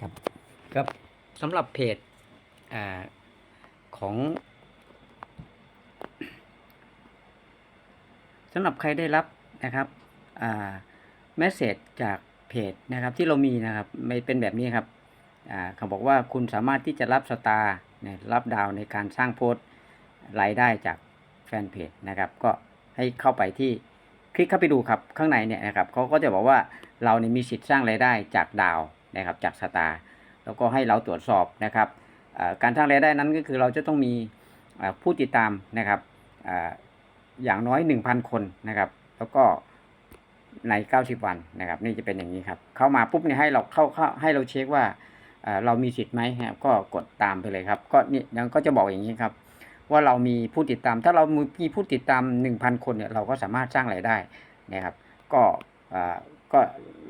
ครับครับสำหรับเพจอของสำหรับใครได้รับนะครับเมสเซจจากเพจนะครับที่เรามีนะครับไม่เป็นแบบนี้ครับเขาบอกว่าคุณสามารถที่จะรับสตาร์รับดาวในการสร้างโพสต์รายได้จากแฟนเพจนะครับ ก็ให้เข้าไปที่คลิกเข้าไปดูครับข้างในเนี่ยนะครับเขาก็จะบอกว่าเราเนี่ยมีสิทธิ์สร้างรายได้จากดาว นะครับจากสตาร์แล้วก็ให้เราตรวจสอบนะครับการสร้างรายได้นั้นก็คือเราจะต้องมีผู้ติดตามนะครับออย่างน้อย 1,000 คนนะครับ แล้วก็ใน 90 วันนะครับ นี่จะเป็นอย่างนี้ครับ เข้ามาปุ๊บเนี่ยให้เราเข้าเข้าให้เราเช็คว่าเรามีสิทธิ์ไหมครับก็กดตามไปเลยครับ ก็นี่ยังก็จะบอกอย่างนี้ครับ ว่าเรามีผู้ติดตาม ถ้าเรามีผู้ติดตาม 1,000 คนเนี่ยเราก็สามารถสร้างรายได้นะครับ ก็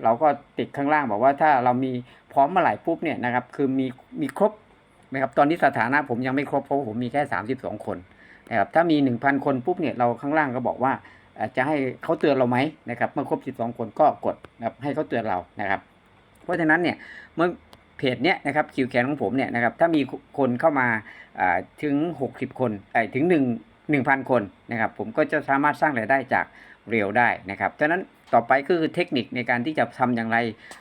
เราก็ติดข้างล่างบอกว่าถ้าเรามีพร้อมเมื่อไหร่ปุ๊บเนี่ยนะครับคือมีมีครบนะครับตอนนี้สถานะผมยังไม่ครบเพราะผมมีแค่ 32 คนนะครับถ้ามี 1,000 คนปุ๊บเนี่ยเราข้างล่างก็บอกว่าจะให้เขาเตือนเราไหมนะครับเมื่อครบ 12 คนก็กดนะครับให้เขาเตือนเรานะครับ เพราะฉะนั้นเนี่ยเมื่อเพจเนี้ยนะครับคิวแคนของผมเนี่ยนะครับถ้ามีคนเข้ามาถึง 60 คนถึง1 1,000 คนนะครับผมก็จะสามารถสร้างรายได้จาก เรียวได้นะครับฉะนั้นต่อไปก็คือเทคนิคในการที่จะทำอย่างไร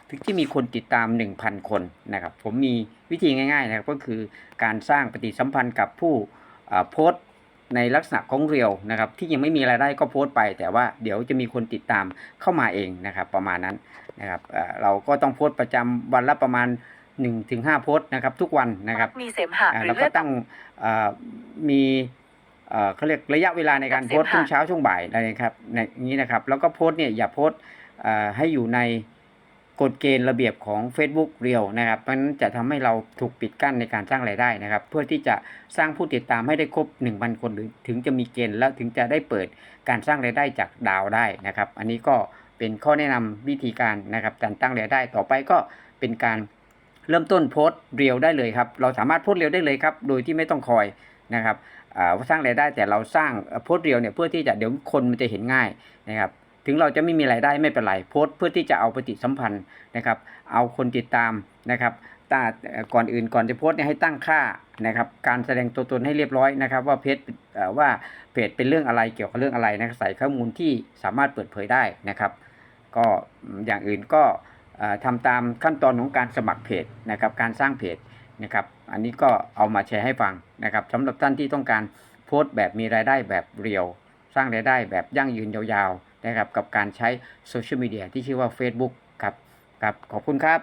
ถึงที่มีคนติดตาม 1,000 คนนะครับ ผมมีวิธีง่ายๆนะครับก็คือการสร้างปฏิสัมพันธ์กับผู้อ่าโพสต์ในลักษณะของเรียวนะครับ ที่ยังไม่มีรายได้ก็โพสต์ไป แต่ว่าเดี๋ยวจะมีคนติดตามเข้ามาเองนะครับ ประมาณนั้นนะครับเอ่อเราก็ต้องโพสต์ประจำวันละประมาณ1-5โพสต์นะครับ ทุกวันนะครับมีเสมหะอ่าหรืแล้อวเลืก็อดตั้งเอ่อมี เอ่อเขาเรียกระยะเวลาในการเสมหะโพสต์ช่วงเช้าช่วงบ่ายอะไรนะครับในอย่างนี้นะครับ แล้วก็โพสต์เนี่ยอย่าโพสต์เอ่อให้อยู่ในกฎเกณฑ์ระเบียบของ Facebook เรียวนะครับเพราะฉะนั้นจะทำให้เราถูกปิดกั้นในการสร้างรายได้นะครับ เพื่อที่จะสร้างผู้ติดตามให้ได้ครบ 1,000 คนหรือถึงจะมีเกณฑ์แล้วถึงจะได้เปิดการสร้างรายได้จากดาวได้นะครับ อันนี้ก็เป็นข้อแนะนำวิธีการนะครับการตั้งรายได้ต่อไปก็เป็นการเริ่มต้นโพสต์เรียวได้เลยครับ เราสามารถโพสต์เรียวได้เลยครับ โดยที่ไม่ต้องคอยนะครับอ่าว่า สร้างรายได้แต่เราสร้างโพสต์เรียวเนี่ยเพื่อที่จะเดี๋ยวคนมันจะเห็นง่ายนะครับถึงเราจะไม่มีรายได้ไม่เป็นไรโพสต์เพื่อที่จะเอาปฏิสัมพันธ์นะครับเอาคนติดตามนะครับตาเอ่อก่อนอื่นก่อนจะโพสต์เนี่ยให้ตั้งค่านะครับการแสดงตัวตนให้เรียบร้อยนะครับ ว่าเพจว่าเพจเป็นเรื่องอะไรเกี่ยวกับเรื่องอะไรนะใส่ข้อมูลที่สามารถเปิดเผยได้นะครับ ก็อย่างอื่นก็เอ่อทำตามขั้นตอนของการสมัครเพจนะครับการสร้างเพจ นะครับ อันนี้ก็เอามาแชร์ให้ฟังนะครับสำหรับท่านที่ต้องการโพสต์แบบมีรายได้แบบเรียว สร้างรายได้แบบยั่งยืนยาวๆนะครับกับการใช้โซเชียลมีเดียที่ชื่อว่า Facebook ครับครับขอบคุณครับ